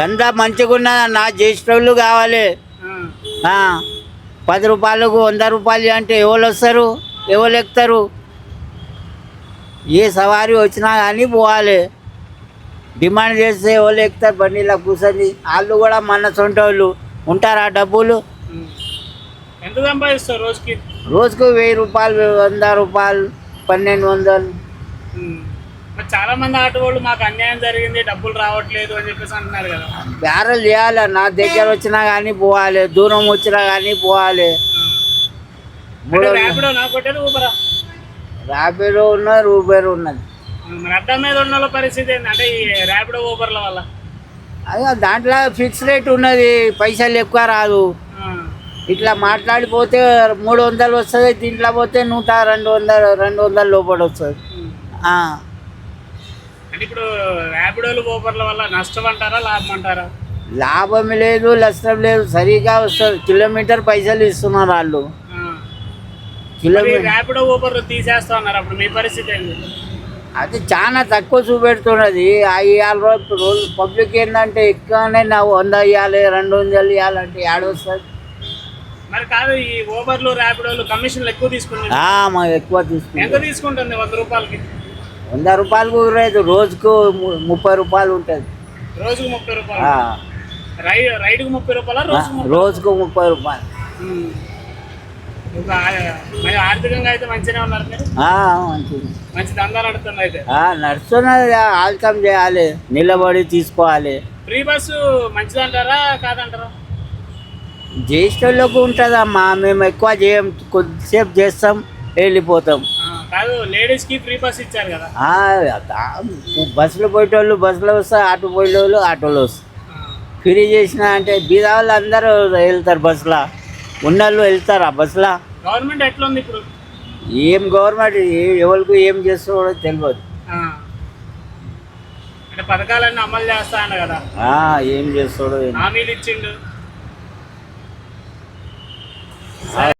దందా మంచిగా ఉన్నదన్న జ్యేష్ఠులు కావాలి. పది రూపాయలకు వంద రూపాయలు అంటే ఎవరు వస్తారు? ఎవరు ఎక్కుతారు? ఏ సవారీ వచ్చినా కానీ పోవాలి. డిమాండ్ చేస్తే ఎవరు ఎక్కుతారు? బండిలో కూర్చొని. వాళ్ళు కూడా మన సొంత వాళ్ళు ఉంటారా డబ్బులు. ఎంత సంపాదిస్తావు రోజుకి? రోజుకు వెయ్యి రూపాయలు వంద రూపాయలు పన్నెండు వందలు. చాలా మంది ఆటో వాళ్ళు మాకు అన్యాయం జరిగింది డబ్బులు రావట్లేదు అని చెప్పేసి అంటున్నారు కదా. బేరలు చేయాలి నా దగ్గర వచ్చినా కానీ పోవాలి దూరం వచ్చినా కానీ పోవాలి. ర్యాపిడో నా కొట్టేది ఊబరా? ర్యాపిడో ఉన్నది ఊబర్ ఉన్నది. అడ్డం మీద ఉన్న పరిస్థితి ఏంటి అంటే ఈ ర్యాపిడో ఊబర్ల వల్ల? అయ్యో దాంట్లో ఫిక్స్ రేట్ ఉన్నది పైసలు ఎక్కువ రాదు. ఇట్లా మాట్లాడిపోతే మూడు వందలు వస్తుంది దీంట్లో పోతే నూట రెండు వందలు రెండు వందల లోపల వస్తుంది. అంటే ఇప్పుడు ర్యాపిడోలు ఊబర్ల వల్ల నష్టం అంటారా లాభం అంటారా? లాభం లేదు నష్టం లేదు. సరిగా వస్తుంది. కిలోమీటర్ పైసలు ఇస్తున్నారు వాళ్ళు. కిలోమీటర్ ర్యాపిడో ఊబర్లు తీసేస్తా ఉన్నారు అప్పుడు మీ పరిస్థితి ఏంటి అది చాలా తక్కువ చూపెడుతున్నది. ఆ ఇవాళ రోజు రోజు పబ్లిక్ ఏంటంటే ఎక్కువనే నా వంద ఇవ్వాలి రెండు వందలు ఇవ్వాలంటే ఏడొస్తుంది. మరి కాదు ఈ ఊబర్లు ర్యాపిడోలు కమిషన్లు ఎక్కువ తీసుకుంటుంది ఎక్కువ ఎంత తీసుకుంటాం తీసుకుంటుంది? వంద రూపాయలకి? వంద రూపాయలకు లేదు రోజుకు ముప్పై రూపాయలు ఉంటుంది. రోజుకు ముప్పై రూపాయలు? రైడ్ రైడ్కి ముప్పై రూపాయల రోజుకు ముప్పై రూపాయలు? ఆర్థికంగా అయితే మంచిగానే ఉన్నారు మీరు? ఆ, మంచిది. మంచి దందా నడుతుంది అయితే? నడుస్తున్నది ఆల్కం చేయాలి నిలబడి తీసుకోవాలి. ఫ్రీ బస్సు మంచిదంటారా కాదంటారా? జ్యేష్ఠులకు ఉంటుందమ్మా మేము ఎక్కువ చేయం కొద్దిసేపు చేస్తాం వెళ్ళిపోతాం. బస్సులో పోయేటోళ్ళు బస్సులో వస్తారు ఆటో పోయేటోళ్ళు ఆటోలో వస్తారు. ఆ, ఫ్రీ చేసిన అంటే బీద వాళ్ళు అందరూ వెళ్తారు బస్సులో. ఉన్నోళ్ళు వెళ్తారు ఆ బస్సులో. గవర్నమెంట్ ఎట్లుంది ఇప్పుడు? ఏం గవర్నమెంట్ ఎవరికి ఏం చేస్తారో తెలియదు. పథకాలన్నీ అమలు చేస్తా అన్న కదా ఏం చేస్తాడో హామీలు ఇచ్చిండు.